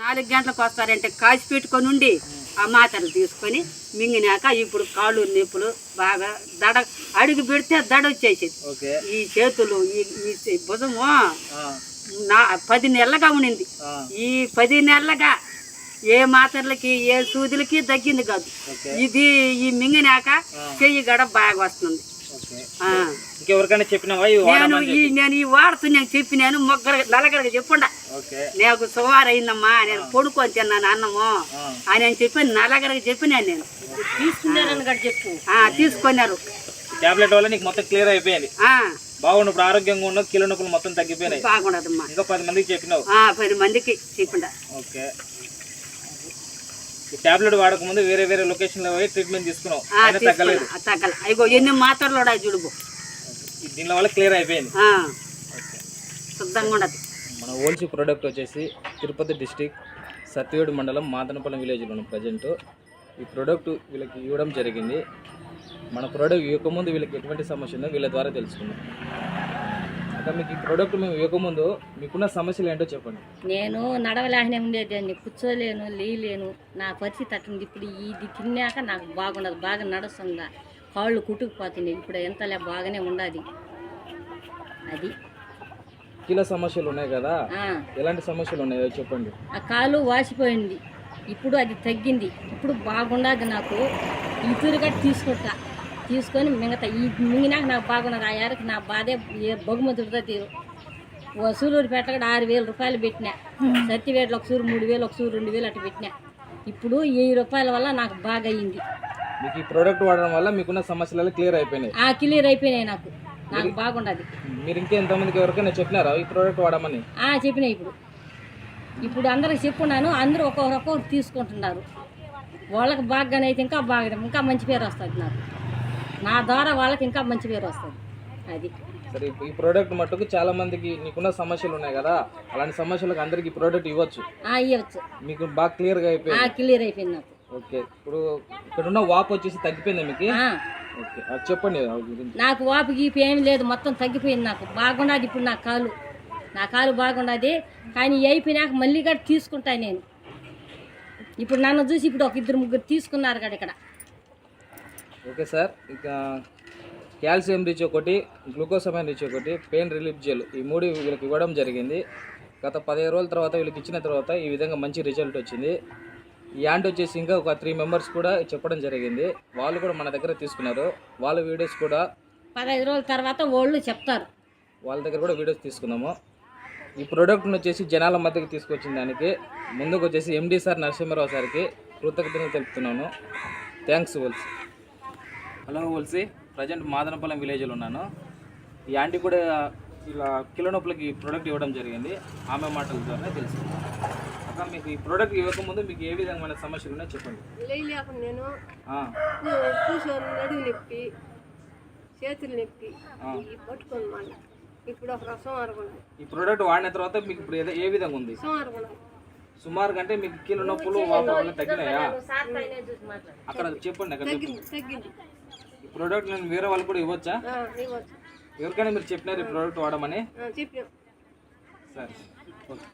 నాలుగు గంటలకు వస్తారంటే కాసి పెట్టుకొని ఉండి ఆ మాత్రలు తీసుకొని మింగినాక ఇప్పుడు కాళ్ళు నొప్పులు బాగా దడ అడుగు పెడితే దడ వచ్చేసింది. ఈ చేతులు ఈ ఈ భుజము నా పది నెలలుగా ఉండింది ఈ పది నెలలుగా ఏ మాత్రలకి ఏ సూదులకి తగ్గింది కాదు. ఇది ఈ మింగినాక చెయ్యి గడ బాగా వస్తుంది. ఇంకెవరికైనా చెప్పినావా? నేను ఈ నేను ఈ వాడుతున్నాను చెప్పినాను మొగ్గర నలగరికి చెప్పుండా. ఓకే. నాకు సుమారు అయిందమ్మా నేను పొడుకొని తిన్నాను అన్నము. ఆ, అని అని చెప్పి నలగరికి చెప్పినాను నేను. తీసుకున్నారని చెప్పు. తీసుకున్నారు. టాబ్లెట్ వల్ల నీకు మొత్తం క్లియర్ అయిపోయింది. ఆ, బాగుండు ఇప్పుడు ఆరోగ్యంగా ఉన్నావు కీళ్ళ నొప్పులు మొత్తం తగ్గిపోయినాయి. బాగుండదమ్మా. ఇంకా పది మందికి చెప్పినావు. ఆ, పది మందికి చెప్పిండా ఓకే. టాబ్లెట్ వాడకముందు వేరే వేరే లొకేషన్లో పోయి ట్రీట్మెంట్ తీసుకున్నావు తగ్గలేదు తీసుకున్నా. ఆ, తగ్గల. అయ్యో ఎన్ని మాత్రలు ఈ దీనిలో వల్ల క్లియర్ అయిపోయింది. శుద్ధంగా ఉండదు. మన ఓల్సీ ప్రోడక్ట్ వచ్చేసి తిరుపతి డిస్టిక్ సత్యవేడు మండలం మాదనపల్లం విలేజ్లో ఉన్న ప్రజెంట్ ఈ ప్రోడక్ట్ వీళ్ళకి ఇవ్వడం జరిగింది. మన ప్రోడక్ట్ ఇవ్వకముందు వీళ్ళకి ఎటువంటి సమస్య ఉందో వీళ్ళ ద్వారా తెలుసుకుందాం. అక్క మీకు ఈ ప్రోడక్ట్ మేము ఇవ్వకముందు మీకున్న సమస్యలు ఏంటో చెప్పండి. నేను నడవలేకనే ఉండేదాన్ని కూర్చోలేను లేయలేను నా పరిస్థితి అట్లుంది. ఇప్పుడు ఇది తిన్నాక నాకు బాగుండదు బాగా నడుస్తుందా? కాళ్ళు కుట్టుకుపోతున్నాయి. ఇప్పుడు ఎంతలే బాగానే ఉండదు. అది. కీల సమస్యలు ఉన్నాయి కదా? ఎలాంటి సమస్యలు ఉన్నాయో చెప్పండి. ఆ కాలు వాసిపోయింది. ఇప్పుడు అది తగ్గింది. ఇప్పుడు బాగుండదు నాకు. ఇతురుగా తీసుకుంటా తీసుకొని మిగతా ఈ మింగినాక నాకు బాగున్నది. ఆ ఏరకు నా బాధే ఏ బహుమతుడితో తీరు. వసూలూరు పెట్టకుండా ఆరు వేల రూపాయలు పెట్టినా. సత్తివేటలో ఒక సూరు మూడు వేలు ఒక సూరు రెండు వేలు అట్లా పెట్టినా. ఇప్పుడు వెయ్యి రూపాయల వల్ల నాకు బాగా అయ్యింది మీకు ఈ ప్రోడక్ట్ వాడడం వల్ల మీకున్న సమస్యలు క్లియర్ అయిపోయినాయి. ఆ క్లియర్ అయిపోయినాయి నాకు. నాకు బాగుండదు. మీరు ఇంకా ఎంతమందికి ఎవరికైనా చెప్పినారా ఈ ప్రోడక్ట్ వాడమని? ఆ చెప్పిన ఇప్పుడు. ఇప్పుడు అందరికి చెప్పున్నాను అందరూ ఒక్కొక్కరు ఒక్కొక్కరు తీసుకుంటున్నారు. వాళ్ళకి బాగానైతే ఇంకా బాగా ఇంకా మంచి పేరు వస్తుంది నాకు. నా ద్వారా వాళ్ళకి ఇంకా మంచి పేరు వస్తుంది. అది. సరే ఈ- ప్రోడక్ట్ మట్టుకు చాలా మందికి నీకున్న సమస్యలు ఉన్నాయి కదా అలాంటి సమస్యలకు అందరికి ఈ ప్రోడక్ట్ ఇవ్వచ్చు. ఆ ఇవ్వచ్చు. మీకు బాగా క్లియర్గా ఆ అయిపోయింది క్లియర్ అయిపోయింది నాకు. ఓకే ఇప్పుడు ఇక్కడ ఉన్న వాపు వచ్చేసి తగ్గిపోయిందా మీకు? ఓకే అది చెప్పండి నాకు వాపు గీపు ఏం లేదు మొత్తం తగ్గిపోయింది నాకు. బాగున్నది ఇప్పుడు నా కాలు. నా కాలు బాగున్నది కానీ అయిపోయినాక మళ్ళీ కూడా తీసుకుంటాను నేను. ఇప్పుడు నన్ను చూసి ఇప్పుడు ఒక ఇద్దరు ముగ్గురు తీసుకున్నారు కదా ఇక్కడ. ఓకే సార్ ఇక కాల్షియం రిచ్ ఒకటి గ్లూకోసమైన్ రిచ్ ఒకటి పెయిన్ రిలీఫ్ జెల్. ఈ మూడు వీళ్ళకి ఇవ్వడం జరిగింది. గత పదిహేను రోజుల తర్వాత వీళ్ళకి ఇచ్చిన తర్వాత ఈ విధంగా మంచి రిజల్ట్ వచ్చింది. ఈ యాంట్ వచ్చేసి ఇంకా ఒక త్రీ మెంబర్స్ కూడా చెప్పడం జరిగింది. వాళ్ళు కూడా మన దగ్గర తీసుకున్నారు. వాళ్ళ వీడియోస్ కూడా పదహైదు రోజుల తర్వాత వాళ్ళు చెప్తారు. వాళ్ళ దగ్గర కూడా వీడియోస్ తీసుకుందాము ఈ ప్రోడక్ట్ని వచ్చేసి జనాల మధ్యకి తీసుకొచ్చిన దానికి. ముందుకు వచ్చేసి ఎండి సార్ నరసింహారావు సార్కి కృతజ్ఞతలు తెలుపుతున్నాను. Thanks Valsi hello Valsi present Madanapallam విలేజ్లో ఉన్నాను. ఈ ఆంటీ కూడా ఇలా కిలో నొప్పులకి ఈ ప్రోడక్ట్ ఇవ్వడం జరిగింది. ఆమె మాటల ద్వారా తెలుసు అక్క మీకు ఈ ప్రోడక్ట్ ఇవ్వకముందు మీకు ఏ విధమైన సమస్యలు ఉన్నాయో చెప్పండి. నేను నొప్పి చేతులు నొప్పి పట్టుకొని ఇప్పుడు ఒక ఈ ప్రోడక్ట్ వాడిన తర్వాత మీకు ఇప్పుడు ఏదో- ఏ విధంగా ఉంది? సుమారు కంటే మీకు కీళ్ళ నొప్పులు తగ్గినాయా? అక్కడ చెప్పండి అక్కడ ప్రోడక్ట్ నేను వేరే వాళ్ళు కూడా ఇవ్వచ్చా? ఎవరికైనా మీరు చెప్పినారు ఈ ప్రోడక్ట్ వాడమని? సరే. ఓకే.